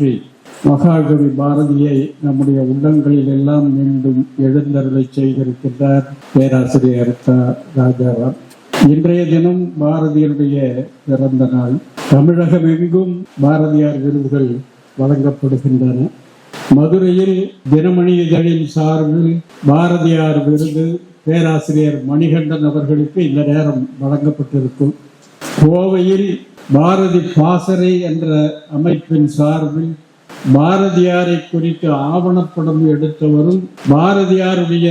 உணர்ச்சிமயமான ஆற்றி மகாகவி பாரதியை நம்முடைய உள்ளங்களில் எல்லாம் மீண்டும் எழுந்தருளை செய்திருக்கின்றார் பேராசிரியர் த ராஜாராம். இன்றைய தினம் பாரதியினுடைய பிறந்த நாள். தமிழகம் எங்கும் பாரதியார் விருதுகள் வழங்கப்படுகின்றன. மதுரையில் தினமணி இதழின் சார்பில் பாரதியார் விருது பேராசிரியர் மணிகண்டன் அவர்களுக்கு இந்த நேரம் வழங்கப்பட்டிருக்கும். கோவையில் பாரதி பாசறை என்ற அமைப்பின் சார்பில் பாரதியாரை குறித்து ஆவணப்படம் எடுத்தவரும் பாரதியாருடைய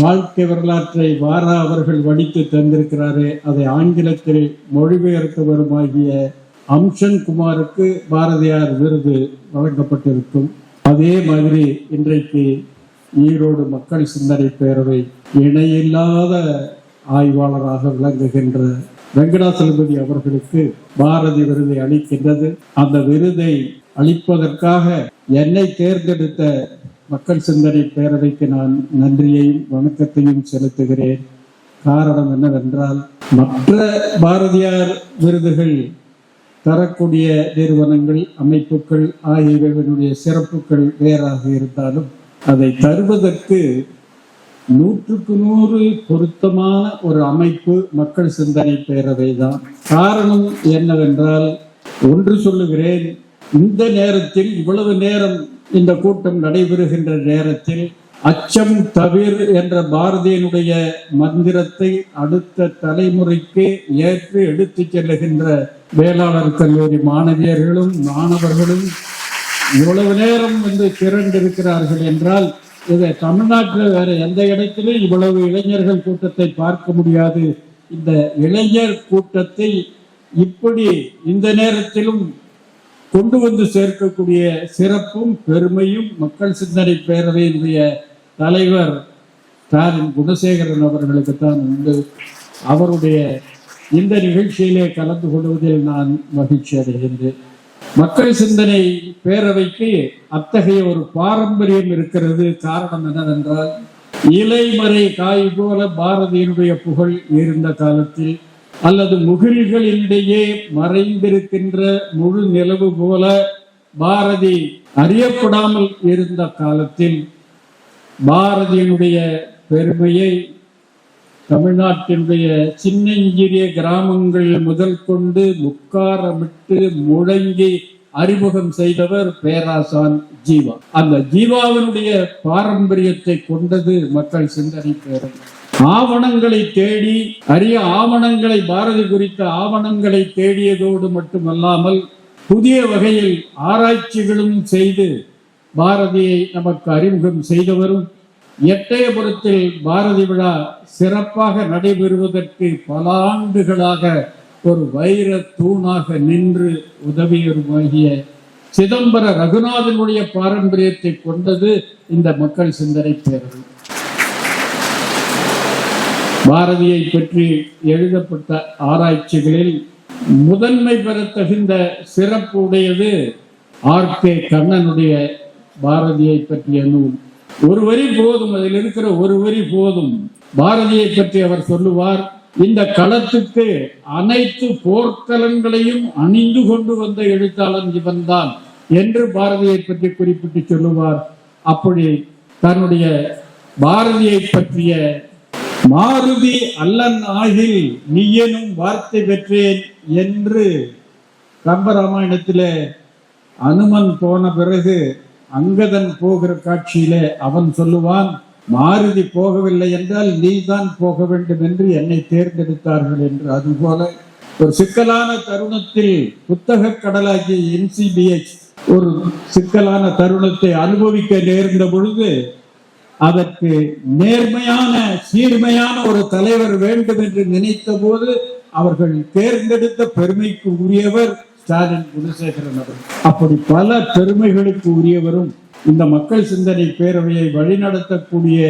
வாழ்க்கை வரலாற்றை வாரா அவர்கள் வடித்து தந்திருக்கிறாரே அதை ஆங்கிலத்தில் மொழிபெயர்த்தவருமாகிய அம்சன் குமாருக்கு பாரதியார் விருது வழங்கப்பட்டிருக்கும். அதே மாதிரி இன்றைக்கு ஈரோடு மக்கள் சிந்தனை பேரவை இணையில்லாத ஆய்வாளராக விளங்குகின்ற வெங்கடாசலபதி அவர்களுக்கு பாரதி விருதை அளிக்கின்றது. அந்த விருதை அளிப்பதற்காக என்னை தேர்ந்தெடுத்த மக்கள் சிந்தனை பேரவைக்கு நான் நன்றியையும் வணக்கத்தையும் செலுத்துகிறேன். காரணம் என்னவென்றால் மற்ற பாரதியார் விருதுகள் தரக்கூடிய நிறுவனங்கள் அமைப்புகள் ஆகியவைகளுடைய சிறப்புகள் வேறாக இருந்தாலும் அதை தருவதற்கு நூற்றுக்கு நூறு பொருத்தமான ஒரு அமைப்பு மக்கள் சிந்தனை பேரவை தான் காரணம் என்னவென்றால் ஒன்று சொல்லுகிறேன் இந்த நேரத்தில் இவ்வளவு நேரம் இந்த கூட்டம் நடைபெறுகின்ற நேரத்தில் அச்சம் தவிர் என்ற பாரதியனுடைய மந்திரத்தை அடுத்த தலைமுறைக்கு ஏற்று எடுத்து செல்லுகின்ற வேளாளர் கல்லூரி மாணவியர்களும் மாணவர்களும் இவ்வளவு நேரம் வந்து திரண்டிருக்கிறார்கள் என்றால் இதை தமிழ்நாட்டில் வேற எந்த இடத்திலும் இவ்வளவு இளைஞர்கள் கூட்டத்தை பார்க்க முடியாது. இந்த இளைஞர் கூட்டத்தை இப்படி இந்த நேரத்திலும் கொண்டு வந்து சேர்க்கக்கூடிய சிறப்பும் பெருமையும் மக்கள் சிந்தனை பேரவையினுடைய தலைவர் ஸ்டாலின் குணசேகரன் அவர்களுக்கு தான் உண்டு. அவருடைய இந்த நிகழ்ச்சியிலே கலந்து கொள்வதில் நான் மகிழ்ச்சி அடைகின்றேன். மக்கள் சிந்தனை பேரவைக்கு அத்தகைய ஒரு பாரம்பரியம் இருக்கிறது காரணம் என்னவென்றால் இலைமறை காய் போல பாரதியினுடைய புகழ் இருந்த காலத்தில் அல்லது முகில்களிடையே மறைந்திருக்கின்ற முழு நிலவு போல பாரதி அறியப்படாமல் இருந்த காலத்தில் பாரதியினுடைய பெருமையை தமிழ்நாட்டினுடைய சின்னஞ்சிறிய கிராமங்கள் முதல் கொண்டு முக்காரமிட்டு முழங்கி அறிமுகம் செய்தவர் பேராசான் ஜீவா. அந்த ஜீவாவினுடைய பாரம்பரியத்தை கொண்டது மக்கள் சிந்தனை பேரும் ஆவணங்களை தேடி அரிய ஆவணங்களை பாரதி குறித்த ஆவணங்களை தேடியதோடு மட்டுமல்லாமல் புதிய வகையில் ஆராய்ச்சிகளும் செய்து பாரதியை நமக்கு அறிமுகம் செய்தவரும் எட்டயபுரத்தில் பாரதி விழா சிறப்பாக நடைபெறுவதற்கு பல ஆண்டுகளாக ஒரு வைர தூணாக நின்று உதவியருமாகிய சிதம்பர ரகுநாதனுடைய பாரம்பரியத்தை கொண்டது இந்த மக்கள் சிந்தனை பேரவை. பாரதியை பற்றி எழுதப்பட்ட ஆராய்ச்சிகளில் முதன்மை பெற தகுந்த சிறப்பு உடையது ஆர் கே கண்ணனுடைய பாரதியை பற்றிய நூல். ஒரு வரி போதும் அதில் இருக்கிற ஒரு வரி போதும். பாரதியை பற்றி அவர் சொல்லுவார் இந்த களத்துக்கு அனைத்து போர்க்கலன்களையும் அணிந்து கொண்டு வந்த எழுத்தாளன் இவன்தான் என்று பாரதியை பற்றி குறிப்பிட்டு சொல்லுவார். அப்படி தன்னுடைய பாரதியை பற்றிய மாருதி அல்லன் ஆகில் நீயனும் வார்த்தை பெற்றேன் என்று கம்பராமாயணத்திலே அனுமன் போன பிறகு அங்கதன் போகிற காட்சியிலே அவன் சொல்லுவான் மாருதி போகவில்லை என்றால் நீ தான் போக வேண்டும் என்று என்னை தேர்ந்தெடுத்தார்கள் என்று. அதுபோல ஒரு சிக்கலான தருணத்தில் புத்தக கடலாகிய என்சிபிஎச் ஒரு சிக்கலான தருணத்தை அனுபவிக்க நேர்ந்த பொழுது அதற்கு நேர்மையான சீர்மையான ஒரு தலைவர் வேண்டும் என்று நினைத்த போது அவர்கள் தேர்ந்தெடுத்த பெருமைக்கு உரியவர் ஸ்டாலின் குணசேகரன் அவர்கள். அப்படி பல பெருமைகளுக்கு உரியவரும் இந்த மக்கள் சிந்தனை பேரவையை வழிநடத்தக்கூடிய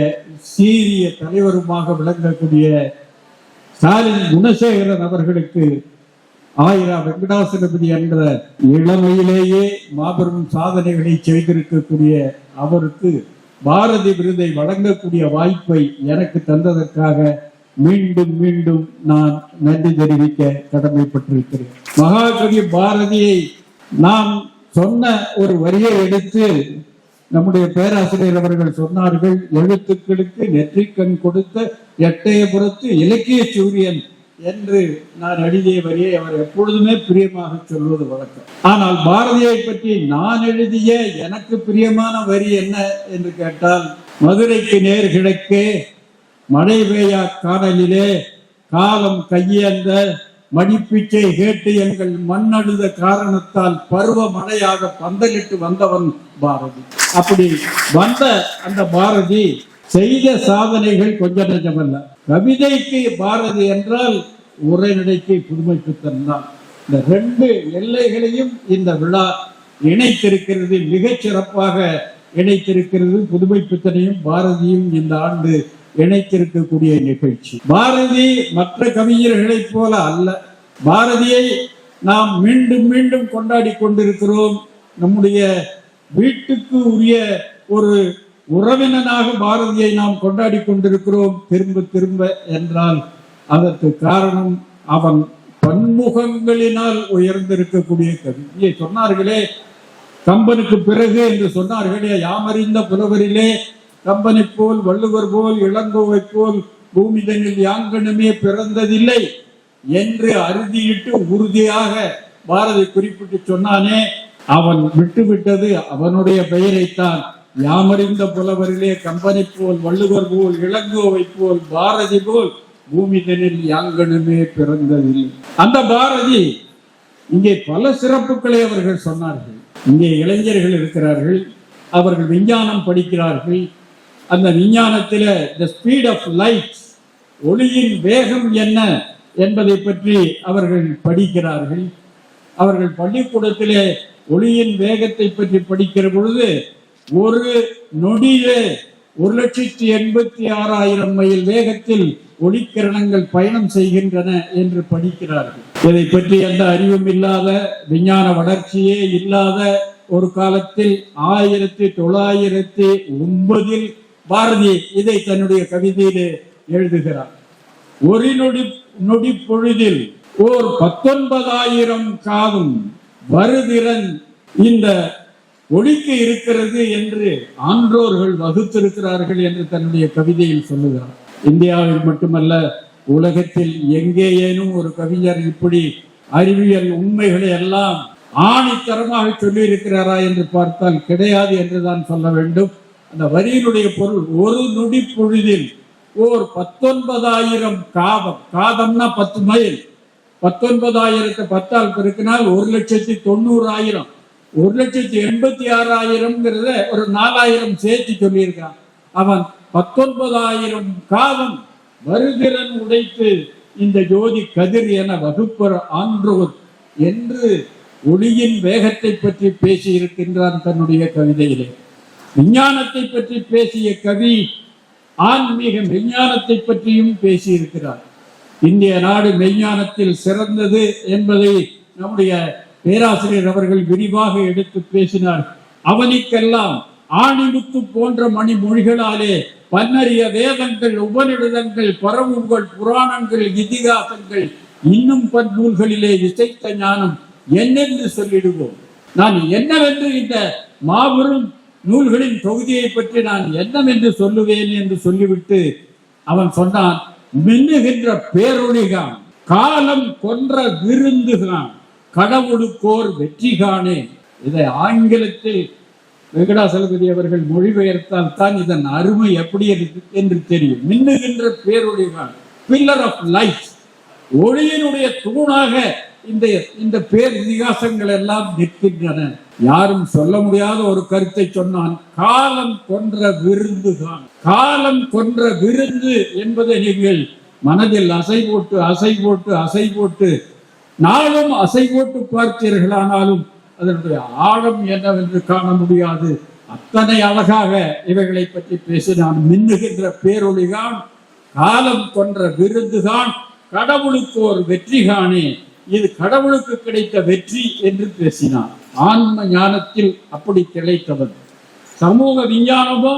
சீரிய தலைவருமாக விளங்கக்கூடிய ஸ்டாலின் குணசேகரன் அவர்களுக்கு ஆயிரா வெங்கடாசலபதி என்ற இளமையிலேயே மாபெரும் சாதனைகளை செய்திருக்கக்கூடிய அவருக்கு பாரதி விருதை வழங்கக்கூடிய வாய்ப்பை எனக்கு தந்ததற்காக மீண்டும் மீண்டும் நான் நன்றி தெரிவிக்க கடமைப்பட்டிருக்கிறேன். மகாகவி பாரதியை நாம் சொன்ன ஒரு வரியை எடுத்து நம்முடைய பேராசிரியர் அவர்கள் சொன்னார்கள் எழுத்துக்களுக்கு நெற்றிக்கண் கொடுத்த எட்டயபுரத்து இலக்கிய சூரியன் என்று நான் எழுதிய வரியை அவர் எப்பொழுதுமே பிரியமாக சொல்வது வழக்கம். ஆனால் பாரதியை பற்றி நான் எழுதிய எனக்கு பிரியமான வரி என்ன என்று கேட்டால் மதுரைக்கு நேர் கிழக்கே மழை பெய்யா காணலிலே காலம் கையேந்த மடிப்பிச்சை கேட்டு எங்கள் மண்ணழுத காரணத்தால் பருவ மழையாக பந்தலிட்டு வந்தவன் பாரதி. அப்படி வந்த அந்த பாரதி செய்த சாதனைகள் கொஞ்சம் நெஞ்சமல்ல. கவிதைக்கு பாரதி என்றால் உரைநடைக்கு புதுமைப்பித்தன் தான். இந்த ரெண்டு எல்லைகளையும் இந்த விழா இணைத்திருக்கிறது மிகச் சிறப்பாக இணைத்திருக்கிறது புதுமைப்பித்தனையும் பாரதியும் இந்த ஆண்டு இணைத்திருக்கக்கூடிய நிகழ்ச்சி. பாரதி மற்ற கவிஞர்களைப் போல அல்ல. பாரதியை நாம் மீண்டும் மீண்டும் கொண்டாடி கொண்டிருக்கிறோம். நம்முடைய வீட்டுக்கு உரிய ஒரு உறவினனாக பாரதியை நாம் கொண்டாடி கொண்டிருக்கிறோம். திரும்ப திரும்ப என்றால் அதற்கு காரணம் அவன் பன்முகங்களினால் உயர்ந்திருக்கக்கூடிய கவி. சொன்னார்களே கம்பனுக்கு பிறகு என்று சொன்னார்களே யாமறிந்த புலவரிலே கம்பனை போல் வள்ளுவர் போல் இளங்கோவை போல் பூமிதனில் யாங்கனுமே பிறந்ததில்லை என்று அறுதியிட்டு உறுதியாக பாரதி குறிப்பிட்டு சொன்னானே அவன் விட்டுவிட்டது அவனுடைய பெயரைத்தான். யாமறிந்த புலவரிலே கம்பனை போல் வள்ளுவர் போல் இளங்கோவை போல் பாரதி போல் பூமிதனில் யாங்கனுமே பிறந்ததில்லை. அந்த பாரதி இங்கே பல சிறப்புகளை அவர்கள் சொன்னார்கள். இங்கே இளைஞர்கள் இருக்கிறார்கள் அவர்கள் விஞ்ஞானம் படிக்கிறார்கள் அந்த விஞ்ஞானத்தில் த ஸ்பீட் ஆஃப் லைட் ஒளியின் வேகம் என்ன? என்பதை பற்றி அவர்கள் படிக்கிறார்கள். அவர்கள் பள்ளிக்கூடத்திலே ஒளியின் வேகத்தை பற்றி படிக்கிற பொழுது ஒரு நொடியிலே ஒரு லட்சத்தி எண்பத்தி ஆறாயிரம் மைல் வேகத்தில் ஒளிக்கிரணங்கள் பயணம் செய்கின்றன என்று படிக்கிறார்கள். இதை பற்றி எந்த அறிவும் இல்லாத விஞ்ஞான வளர்ச்சியே இல்லாத ஒரு காலத்தில் ஆயிரத்தி தொள்ளாயிரத்தி ஒன்பதில் பாரதி இதை தன்னுடைய கவிதையிலே எழுதுகிறார். ஒரு நொடி நொடி பொழுதில் ஓர் பத்தொன்பதாயிரம் காதும் வருதிறன். இந்த ஒளிக்கு இருக்கிறது என்று ஆன்றோர்கள் வகுத்திருக்கிறார்கள் என்று தன்னுடைய கவிதையில் சொல்லுகிறார். இந்தியாவில் மட்டுமல்ல உலகத்தில் எங்கேயேனும் ஒரு கவிஞர் இப்படி அறிவியல் உண்மைகளை எல்லாம் ஆணித்தரமாக சொல்லி இருக்கிறாரா என்று பார்த்தால் கிடையாது என்றுதான் சொல்ல வேண்டும். அந்த வரியினுடைய பொருள் ஒரு நொடி பொழுதில் ஓர் பத்தொன்பதாயிரம் காதம் காதம்னா பத்து மைல். பத்தொன்பதாயிரத்தை பத்தால் பெருக்கினால் ஒரு லட்சத்தி தொண்ணூறாயிரம். ஒரு லட்சத்தி எண்பத்தி ஆறாயிரம்ங்கிறத ஒரு நாலாயிரம் சேர்த்து சொல்லியிருக்கான். அவன் பத்தொன்பதாயிரம் காலம் வருதிறன் உடைத்து இந்த ஜோதி கதிர் என வகுப்பர் ஆன்றோர் என்று ஒளியின் வேகத்தை பற்றி பேசியிருக்கின்றான் தன்னுடைய கவிதையிலே. விஞ்ஞானத்தை பற்றி பேசிய கவி ஆன்மீக விஞ்ஞானத்தை பற்றியும் பேசியிருக்கிறார். இந்திய நாடு மெய்ஞானத்தில் சிறந்தது என்பதை நம்முடைய பேராசிரியர் அவர்கள் விரிவாக எடுத்து பேசினார். அவனுக்கெல்லாம் ஆணிமுத்து போன்ற மணி மொழிகளாலே பன்னறிய வேதங்கள் உபநிடதங்கள் பரவுகள் புராணங்கள் இதிகாசங்கள் இன்னும் பன்நூல்களிலே இசைத்த ஞானம் என்னென்று சொல்லிடுவோம். நான் என்னவென்று இந்த மாபெரும் நூல்களின் தொகுதியை பற்றி நான் என்னவென்று சொல்லுவேன் என்று சொல்லிவிட்டு அவன் சொன்னான் மின்னுகின்ற பேரொழிகான் காலம் கொன்ற விருந்துகான் கடவுளுக்கோர் வெற்றிகானே. இதை ஆங்கிலத்தில் வெங்கடாசலபதி அவர்கள் மொழிபெயர்த்தால் தான் இதன் அருமை எப்படி இருக்கு என்று தெரியும். மின்னுகின்ற பேரொழிகான் பில்லர் ஆஃப் லைஃப் ஒளியினுடைய தூணாக இந்த இந்த பேர் இதிகாசங்கள் எல்லாம் நிற்கின்றன. யாரும் சொல்ல முடியாத ஒரு கருத்தை சொன்னான் காலம் கொன்ற விருந்து தான் காலம் கொன்ற விருந்து என்பதை நீங்கள் மனதில் அசை போட்டு அசை போட்டு அசை போட்டு நாளும் அசை போட்டு பார்த்தீர்களானாலும் அதனுடைய ஆழம் என்னவென்று காண முடியாது. அத்தனை அழகாக இவைகளை பற்றி பேசினான் மின்னுகின்ற பேரொழிதான் காலம் கொன்ற விருந்துதான். கடவுளுக்கு ஒரு வெற்றிகானே இது கடவுளுக்கு கிடைத்த வெற்றி என்று பேசினார். ஆன்ம ஞானத்தில் அப்படி திளைத்தவர் சமூக விஞ்ஞானமோ?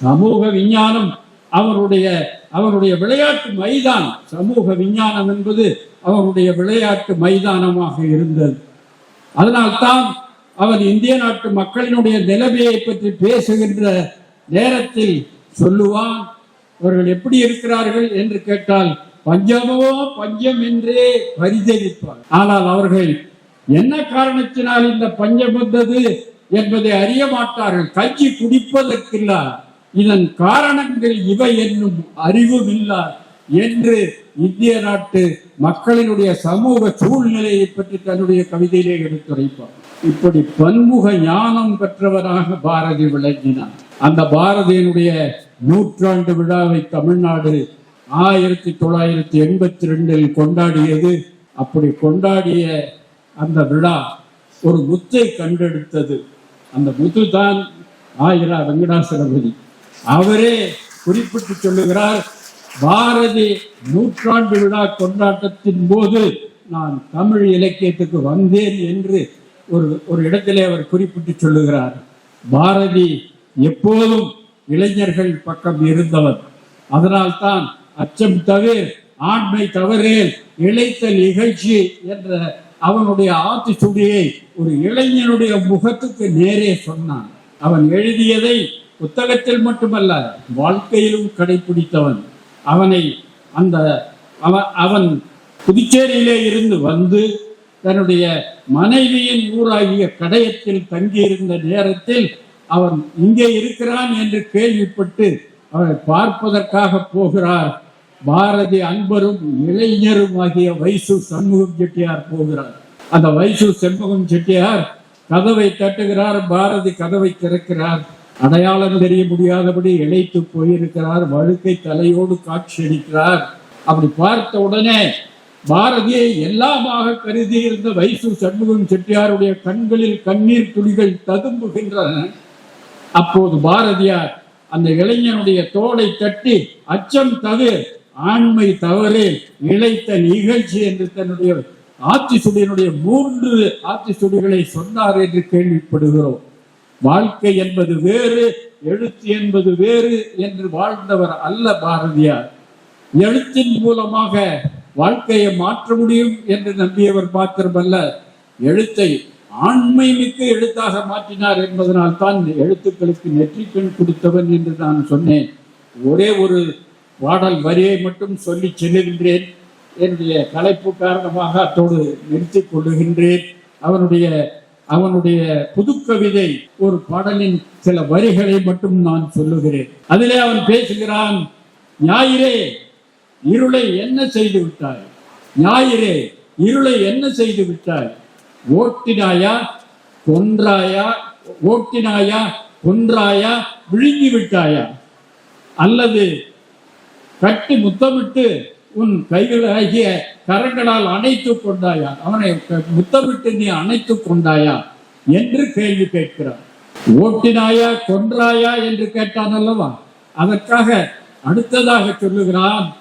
சமூக விஞ்ஞானம் அவருடைய அவருடைய விளையாட்டு மைதானம். சமூக விஞ்ஞானம் என்பது அவருடைய விளையாட்டு மைதானமாக இருந்தது. அதனால்தான் அவர் இந்திய நாட்டு மக்களினுடைய நிலைமையை பற்றி பேசுகின்ற நேரத்தில் சொல்லுவான் அவர்கள் எப்படி இருக்கிறார்கள்? என்று கேட்டால் பஞ்சமோ பஞ்சம் என்றே பரிதவிப்பார் ஆனால் அவர்கள் என்ன காரணத்தினால் இந்த பஞ்சம் வந்தது என்பதை அறிய மாட்டார்கள். கஞ்சி குடிப்பதற்கில்லா. இதன் காரணங்கள் இவை என்னும் அறிவும் இல்லா என்று இந்திய நாட்டு மக்களினுடைய சமூக சூழ்நிலையை பற்றி தன்னுடைய கவிதையிலே எடுத்துரைப்பார். இப்படி பன்முக ஞானம் பெற்றவராக பாரதி விளங்கினார். அந்த பாரதியினுடைய நூற்றாண்டு விழாவை தமிழ்நாடு ஆயிரத்தி தொள்ளாயிரத்தி எண்பத்தி ரெண்டில் கொண்டாடியது. அப்படி கொண்டாடிய அந்த விழா ஒரு முத்தை கண்டெடுத்தது. அந்த முத்து தான் ஆயிரா வெங்கடாசலபதி. அவரே குறிப்பிட்டு சொல்லுகிறார் பாரதி நூற்றாண்டு விழா கொண்டாட்டத்தின் போது நான் தமிழ் இலக்கியத்துக்கு வந்தேன் என்று ஒரு ஒரு இடத்திலே அவர் குறிப்பிட்டு சொல்லுகிறார். பாரதி எப்போதும் இளைஞர்கள் பக்கம் இருந்தவர். அதனால்தான் அச்சம் தவிர ஆண்மை தவறேல் இழைத்தல் இகழ்ச்சி என்ற அவனுடைய ஆத்திச்சுடியை ஒரு இளைஞனுடைய முகத்துக்கு நேரே சொன்னான். அவன் எழுதியதை புத்தகத்தில் மட்டுமல்ல வாழ்க்கையிலும் கடைபிடித்தவன் அவனை அந்த அவன் அவன் புதுச்சேரியிலே இருந்து வந்து தன்னுடைய மனைவியின் ஊராகிய கடையத்தில் தங்கியிருந்த நேரத்தில் அவன் இங்கே இருக்கிறான் என்று கேள்விப்பட்டு அவனை பார்ப்பதற்காக போகிறார். பாரதி அன்பரும் இளைஞரும் ஆகிய வைசு சண்முகம் செட்டியார் போகிறார். அந்த வைசு சண்முகம் செட்டியார் கதவை தட்டுகிறார் பாரதி கதவை திறக்கிறார். அடையாளம் தெரிய முடியாதபடி இழைத்து போயிருக்கிறார் வழுக்கை தலையோடு காட்சியளிக்கிறார் அப்படி பார்த்த உடனே பாரதியை எல்லாமாக கருதி இருந்த வைசு சண்முகம் செட்டியாருடைய கண்களில் கண்ணீர் துளிகள் ததும்புகின்றன. அப்போது பாரதியார் அந்த இளைஞனுடைய தோளை தட்டி அச்சம் தவிர ஆண்மை தவறு இழைத்த நிகழ்ச்சி என்று தன்னுடைய ஆத்திசுடியினுடைய மூன்று ஆத்திசுடிகளை சொன்னார் என்று கேள்விப்படுகிறோம். வாழ்க்கை என்பது வேறு எழுத்து என்பது வேறு என்று வாழ்ந்தவர் அல்ல பாரதியார். எழுத்தின் மூலமாக வாழ்க்கையை மாற்ற முடியும் என்று நம்பியவர் மாத்திரமல்ல எழுத்தை ஆண்மை மிக்க எழுத்தாக மாற்றினார் என்பதனால் தான் எழுத்துக்களுக்கு நெற்றிக்கண் கொடுத்தவன் என்று நான் சொன்னேன். ஒரே ஒரு பாடல் வரியை மட்டும் சொல்லி செல்லுகின்றேன் என்னுடைய தலைப்பு காரணமாக அத்தோடு நிறுத்திக் கொள்ளுகின்றேன். அவனுடைய அவனுடைய புதுக்கவிதை ஒரு பாடலின் சில வரிகளை மட்டும் நான் சொல்லுகிறேன். அதிலே அவன் பேசுகிறான் ஞாயிறே இருளை என்ன செய்து விட்டாய்? ஞாயிறே இருளை என்ன செய்து விட்டாய்? ஓட்டினாயா கொன்றாயா ஓட்டினாயா கொன்றாயா விழுங்கி விட்டாயா அல்லது கட்டி முத்தமிட்டு உன் கைகளாகிய கரங்களால் அணைத்துக் கொண்டாயா? அவனை முத்தமிட்டு நீ அணைத்துக் கொண்டாயா? என்று கேள்வி கேட்கிறார் ஓட்டினாயா கொன்றாயா என்று கேட்டான் அல்லவா? அதற்காக அடுத்ததாக சொல்லுகிறான்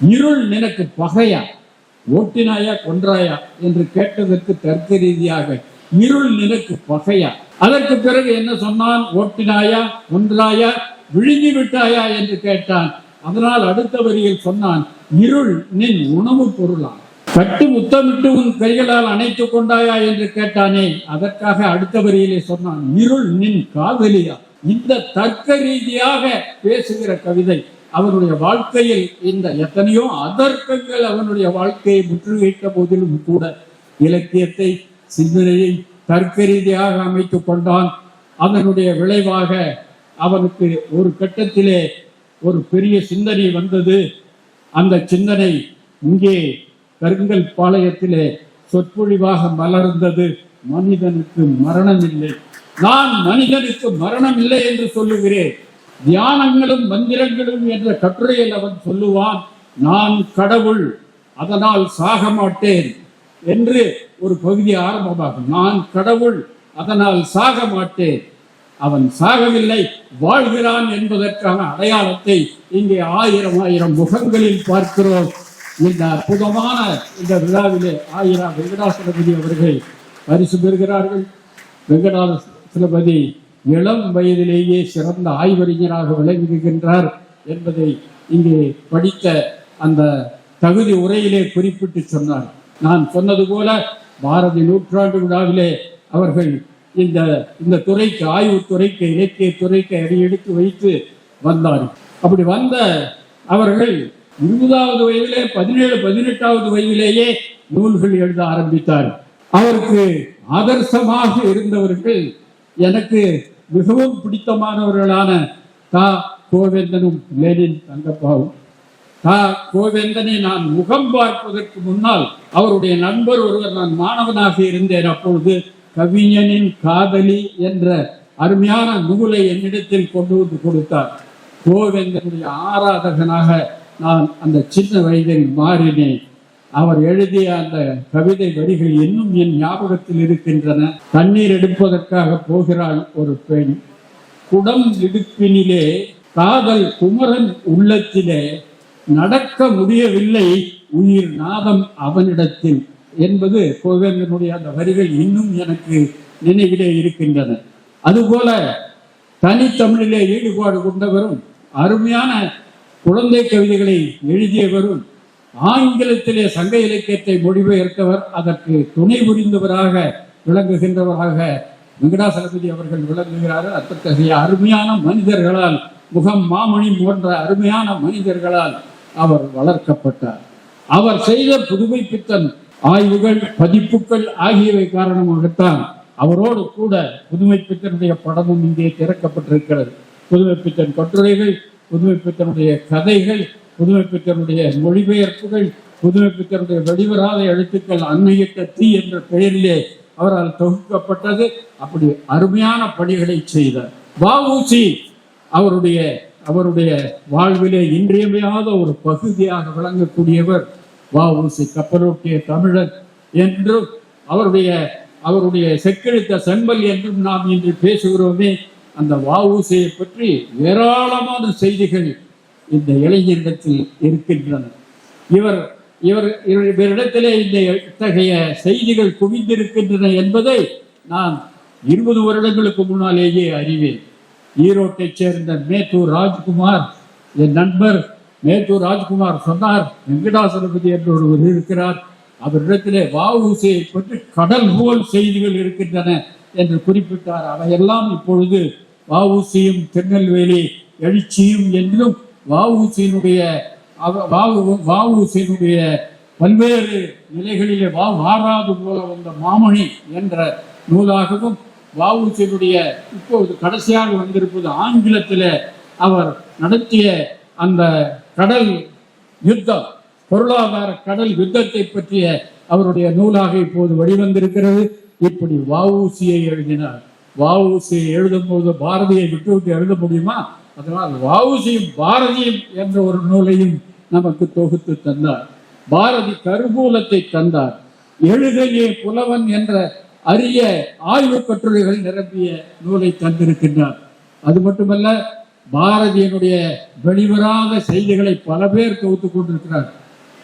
இருள் நினக்கு பகையா? ஓட்டினாயா கொன்றாயா? என்று கேட்டதற்கு தர்க்க ரீதியாக இருள் நினக்கு பகையா? அதற்கு பிறகு என்ன சொன்னான்? ஓட்டினாயா கொன்றாயா விழுங்கி விட்டாயா என்று கேட்டான். அதனால் அடுத்த வரியில் சொன்னான் இருள் நின் உணவு பொருளான் கட்டு முத்தமிட்டு உன் கைகளால் அணைத்துக் கொண்டாயா? என்று கேட்டானே. அதற்காக அடுத்த வரியிலே சொன்னான் இருள் நின் காதலியா? இந்த தர்க்க ரீதியாக பேசுகிற கவிதை அவனுடைய வாழ்க்கையில் இந்த எத்தனையோ அதர்க்கங்கள் அவனுடைய வாழ்க்கையை முற்றுகையிட்ட போதிலும் கூட இலக்கியத்தை சிந்தனையை தர்க்க ரீதியாக அமைத்துக் கொண்டான். அதனுடைய விளைவாக அவனுக்கு ஒரு கட்டத்திலே ஒரு பெரிய சிந்தனை வந்தது. அந்த சிந்தனை இங்கே கருங்கல் பாளையத்திலே சொற்பொழிவாக மலர்ந்தது. மனிதனுக்கு மரணம் இல்லை நான் மனிதனுக்கு மரணம் இல்லை என்று சொல்லுகிறேன். தியானங்களும் மந்திரங்களும் என்ற கட்டுரையில் அவன் சொல்லுவான் நான் கடவுள் அதனால் சாக மாட்டேன் என்று ஒரு பகுதி ஆரம்பமாகும். நான் கடவுள் அதனால் சாக மாட்டேன் அவன் சாகவில்லை வாழ்கிறான் என்பதற்கான அடையாளத்தை இங்கே ஆயிரம் ஆயிரம் முகங்களில் பார்க்கிறோம். இந்த அற்புதமான இந்த விழாவிலே ஆயிரம் வெங்கடாசலபதி அவர்கள் பரிசு பெறுகிறார்கள். வெங்கடாசலபதி இளம் வயதிலேயே சிறந்த ஆய்வறிஞராக விளங்குகின்றார் என்பதை இங்கே படித்த அந்த தகுதி உரையிலே குறிப்பிட்டு சொன்னார். நான் சொன்னது போல பாரதி நூற்றாண்டு விழாவிலே அவர்கள் இந்த இந்த துறைக்கு ஆய்வு துறைக்கு இலக்கிய துறைக்கு அடியெடுத்து வைத்து வந்தார். அப்படி வந்த அவர்கள் இருபதாவது வயதிலே பதினேழு பதினெட்டாவது வயதிலேயே நூல்கள் எழுத ஆரம்பித்தார். அவருக்கு ஆதர்சமாக இருந்தவர்கள் எனக்கு மிகவும் பிடித்தமானவர்களான தா. கோவேந்தனும் லேனின் தங்கப்பாவும். தா. கோவேந்தனை நான் முகம் பார்ப்பதற்கு முன்னால் அவருடைய நண்பர் ஒருவர் நான் மாணவனாக இருந்தேன் அப்பொழுது. கவிஞனின் காதலி என்ற அருமையான நூலை என்னிடத்தில் கொண்டு வந்து கொடுத்தார். கோவேந்தனுடைய ஆராதகனாக நான் அந்த சின்ன வயதில் மாறினேன். அவர் எழுதிய அந்த கவிதை வரிகள் இன்னும் என் ஞாபகத்தில் இருக்கின்றன. தண்ணீர் எடுப்பதற்காக போகிறாள் ஒரு பெண். குடம் இடுப்பினிலே காதல் குமரன் உள்ளத்திலே நடக்க முடியவில்லை உயிர் நாதம் அவனிடத்தில். என்பது கோவேந்தனுடைய அந்த வரிகள் இன்னும் எனக்கு நினைவிலே இருக்கின்றன. அதுபோல தனித்தமிழிலே ஈடுபாடு கொண்டவரும் அருமையான குழந்தை கவிதைகளை எழுதியவரும் ஆங்கிலத்திலே சங்க இலக்கியத்தை மொழிபெயர்த்தவர் அதற்கு துணை புரிந்தவராக விளங்குகின்றவராக வெங்கடாசலபதி அவர்கள் விளங்குகிறார். அத்தகைய அருமையான மனிதர்களால் முகம் மாமணி போன்ற அருமையான மனிதர்களால் அவர் வளர்க்கப்பட்டார். அவர் செய்த புதுமைப்பித்தன் ஆய்வுகள் பதிப்புகள் ஆகியவை காரணமாகத்தான் அவரோடு கூட புதுமை பித்தனுடைய படமும் இங்கே திறக்கப்பட்டிருக்கிறது. புதுமை பித்தன் கட்டுரைகள் புதுமை பித்தனுடைய கதைகள் புதுமை பித்தனுடைய மொழிபெயர்ப்புகள் புதுமை பித்தனுடைய வெளிவராத எழுத்துக்கள் அன்னையிட்ட தீ என்ற பெயரிலே அவரால் தொகுக்கப்பட்டது. அப்படி அருமையான பணிகளை செய்தார். வஉசி அவருடைய அவருடைய வாழ்விலே இன்றியமையாத ஒரு பகுதியாக விளங்கக்கூடியவர் வஉசி கப்பரோட்டிய தமிழர் என்றும் அவருடைய அவருடைய செக்கெழுத்த செம்பல் என்றும் நாம் இன்று பேசுகிறோமே அந்த வஉசியை பற்றி ஏராளமான செய்திகள் இந்த இளைஞரிடத்தில் இருக்கின்றன. இவர் இவர் இவர் இவரிடத்திலே இந்த இத்தகைய செய்திகள் குவிந்திருக்கின்றன என்பதை நான் இருபது வருடங்களுக்கு முன்னாலேயே அறிவேன். ஈரோட்டைச் சேர்ந்த மேத்தூர் ராஜ்குமார் என் நண்பர் மேத்தூர் ராஜ்குமார் சொன்னார் வெங்கடாசலபதி என்று ஒருவர் இருக்கிறார். அவரிடத்திலே வஉசியை பற்றி கடல் போல் செய்திகள் இருக்கின்றன என்று குறிப்பிட்டார். அவையெல்லாம் இப்பொழுது வஉசியும் திருநெல்வேலி எழுச்சியும் என்றும் வஉசியினுடைய அவ- வஉசியினுடைய பல்வேறு நிலைகளிலே வா வாராது போல வந்த மாமணி என்ற நூலாகவும் வஉசியினுடைய இப்போது கடைசியாக வந்திருப்பது ஆங்கிலத்தில் அவர் நடத்திய அந்த கடல் யுத்தம் பொருளாதார கடல் யுத்தத்தை பற்றிய அவருடைய நூலாக இப்போது வெளிவந்திருக்கிறது. இப்படி வஉசியை எழுதினார். வஉசியை எழுதும்போது பாரதியை விட்டுவிட்டு எழுத முடியுமா? அதனால் வஉசியும் பாரதியும் என்ற ஒரு நூலையும் நமக்கு தொகுத்து தந்தார். பாரதி கருவூலத்தை தந்தார். எழுதையே புலவன் என்ற அரிய ஆய்வு கட்டுரைகள் நிரம்பிய நூலை தந்திருக்கின்றார். அது மட்டுமல்ல பாரதியனுடைய வெளிவராத செய்திகளை பல பேர் தொகுத்துக் கொண்டிருக்கிறார்.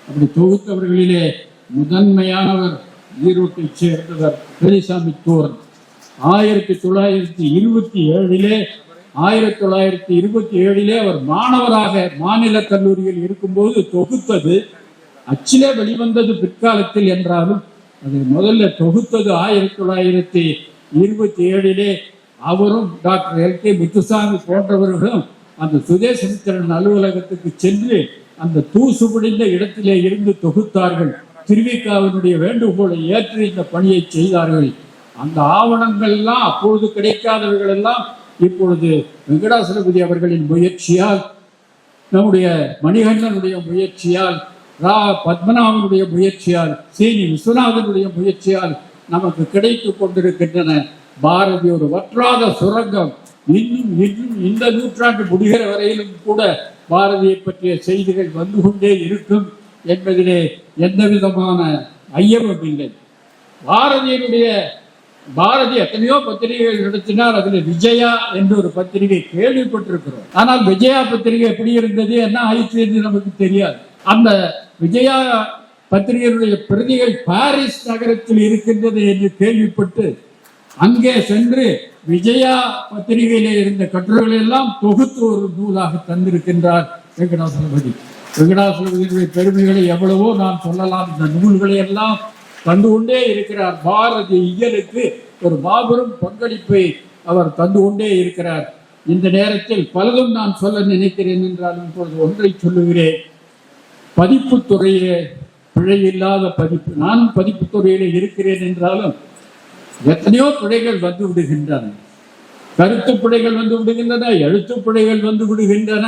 அப்படி தொகுத்தவர்களிலே முதன்மையானவர் ஈரோட்டைச் சேர்ந்தவர் பெரியசாமி தோரன். ஆயிரத்தி தொள்ளாயிரத்தி இருபத்தி ஏழிலே ஆயிரத்தி தொள்ளாயிரத்தி இருபத்தி ஏழிலே அவர் மாணவராக மாநில கல்லூரியில் இருக்கும்போது தொகுத்தது அச்சிலே வெளிவந்தது பிற்காலத்தில் என்றாலும் அது முதல்ல தொகுத்தது ஆயிரத்தி தொள்ளாயிரத்தி இருபத்தி ஏழிலே அவரும் டாக்டர் எல் கே முத்துசாமி போன்றவர்களும் அந்த சுதேசமித்திரன் அலுவலகத்துக்கு சென்று அந்த தூசு முடிந்த இடத்திலே இருந்து தொகுத்தார்கள். திருவிக்காவினுடைய வேண்டுகோளை ஏற்று இந்த பணியை செய்தார்கள். அந்த ஆவணங்கள் எல்லாம் அப்பொழுது கிடைக்காதவர்கள் எல்லாம் இப்பொழுது வெங்கடாசலபதி அவர்களின் முயற்சியால் நம்முடைய மணிகண்டனுடைய முயற்சியால் ரா பத்மநாபனுடைய முயற்சியால் சீனி விஸ்வநாதனுடைய முயற்சியால் நமக்கு கிடைத்து கொண்டிருக்கின்றன. பாரதி ஒரு வற்றாத சுரங்கம் இன்னும் இன்னும் இந்த நூற்றாண்டு முடிகிற வரையிலும் கூட பாரதியை பற்றிய செய்திகள் வந்து கொண்டே இருக்கும் என்பதிலே எந்த விதமான ஐயமும் இல்லை. பாரதியினுடைய பாரதி எத்தனையோ பத்திரிகைகள் நடத்தினார் அதில் விஜயா என்று ஒரு பத்திரிகை கேள்விப்பட்டிருக்கிறோம். ஆனால் விஜயா பத்திரிகை எப்படி இருந்தது என்ன ஆயிற்று என்று நமக்கு தெரியாது. அந்த விஜயா பத்திரிகையினுடைய பிரதிகள் பாரிஸ் நகரத்தில் இருக்கின்றது என்று கேள்விப்பட்டு அங்கே சென்று விஜயா பத்திரிகையிலே இருந்த கட்டுரைகளை எல்லாம் தொகுத்து ஒரு நூலாக தந்திருக்கின்றார் வெங்கடாசலபதி வெங்கடாசலபதியுடைய பெருமைகளை எவ்வளவோ நான் சொல்லலாம். இந்த நூல்களை எல்லாம் தந்து கொண்டே இருக்கிறார். பாரதி இயலுக்கு ஒரு மாபெரும் பங்களிப்பை அவர் தந்து கொண்டே இருக்கிறார். இந்த நேரத்தில் பலதும் நான் சொல்ல நினைக்கிறேன் என்றாலும் இப்பொழுது ஒன்றை சொல்லுகிறேன். பதிப்புத்துறையிலே பிழை இல்லாத பதிப்பு. நான் பதிப்புத்துறையிலே இருக்கிறேன் என்றாலும் எத்தனையோ பிழைகள் வந்து விடுகின்றன. கருத்து பிழைகள் வந்து விடுகின்றன எழுத்து பிழைகள் வந்து விடுகின்றன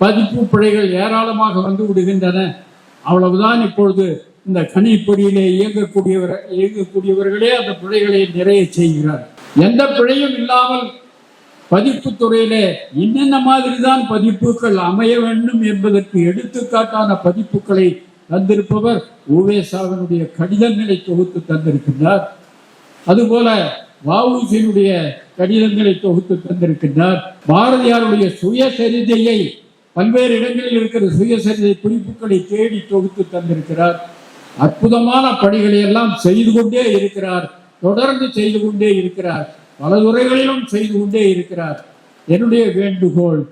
பதிப்பு பிழைகள் ஏராளமாக வந்து விடுகின்றன. அவ்வளவுதான் இப்பொழுது இந்த கணிப்பொறியிலே இயங்கக்கூடியவர் இயங்கக்கூடியவர்களே அந்த பிழைகளை நிறைய செய்கிறார். எந்த பிழையும் இல்லாமல் பதிப்பு துறையிலே என்னென்ன மாதிரி தான் பதிப்புகள் அமைய வேண்டும் என்பதற்கு எடுத்துக்காட்டான பதிப்புகளை தந்திருப்பவர் உவேசாவினுடைய கடிதங்களை தொகுத்து தந்திருக்கின்றார். அதுபோல வஉசியினுடைய கடிதங்களை தொகுத்து தந்திருக்கின்றார். பாரதியாருடைய சுயசரிதையை பல்வேறு இடங்களில் இருக்கிற சுயசரிதை குறிப்புகளை தேடி தொகுத்து தந்திருக்கிறார். அற்புதமான பணிகளை எல்லாம் செய்து கொண்டே இருக்கிறார். தொடர்ந்து செய்து கொண்டே இருக்கிறார். பல துறைகளிலும் செய்து கொண்டே இருக்கிறார். என்னுடைய வேண்டுகோள்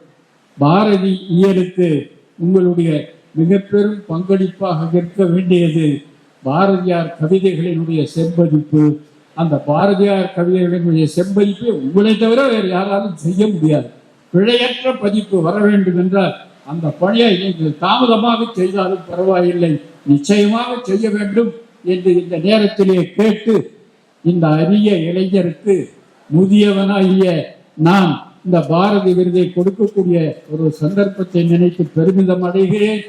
பாரதி இயலுக்கு உங்களுடைய மிக பெரும் பங்களிப்பாக இருக்க வேண்டியது பாரதியார் கவிதைகளினுடைய செம்பதிப்பு. அந்த பாரதியார் கவிதைகளினுடைய செம்பதிப்பை உங்களை தவிர வேறு யாராலும் செய்ய முடியாது. பிழையற்ற பதிப்பு வர வேண்டும் என்றால் அந்த பணியை நீங்கள் தாமதமாக செய்தாலும் பரவாயில்லை. நிச்சயமாக செய்ய வேண்டும் என்று இந்த நேரத்திலே கேட்டு இந்த அரிய இளைஞருக்கு முதியவனாகிய நான் இந்த பாரதி விருதை கொடுக்கக்கூடிய ஒரு சந்தர்ப்பத்தை நினைத்து பெருமிதம் அடைகிறேன்.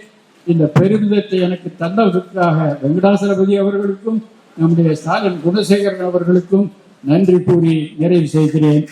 இந்த பெருமிதத்தை எனக்கு தந்ததற்காக வெங்கடாசலபதி அவர்களுக்கும் நம்முடைய ஸ்டாலின் குணசேகரன் அவர்களுக்கும் நன்றி கூறி நிறைவு செய்கிறேன்.